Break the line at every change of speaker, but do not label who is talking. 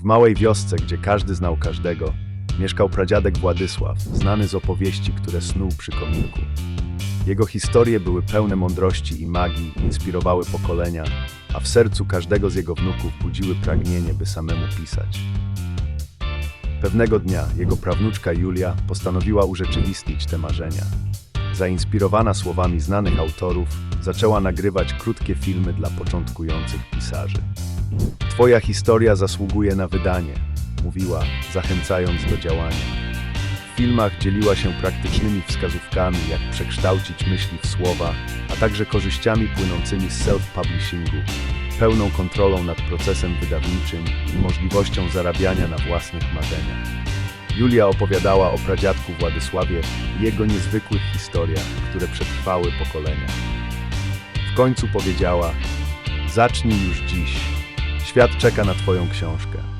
W małej wiosce, gdzie każdy znał każdego, mieszkał pradziadek Władysław, znany z opowieści, które snuł przy kominku. Jego historie były pełne mądrości i magii, inspirowały pokolenia, a w sercu każdego z jego wnuków budziły pragnienie, by samemu pisać. Pewnego dnia jego prawnuczka Julia postanowiła urzeczywistnić te marzenia. Zainspirowana słowami znanych autorów, zaczęła nagrywać krótkie filmy dla początkujących pisarzy. Twoja historia zasługuje na wydanie, mówiła, zachęcając do działania. W filmach dzieliła się praktycznymi wskazówkami, jak przekształcić myśli w słowa, a także korzyściami płynącymi z self-publishingu, pełną kontrolą nad procesem wydawniczym i możliwością zarabiania na własnych marzeniach. Julia opowiadała o pradziadku Władysławie i jego niezwykłych historiach, które przetrwały pokolenia. W końcu powiedziała: Zacznij już dziś. Świat czeka na Twoją książkę.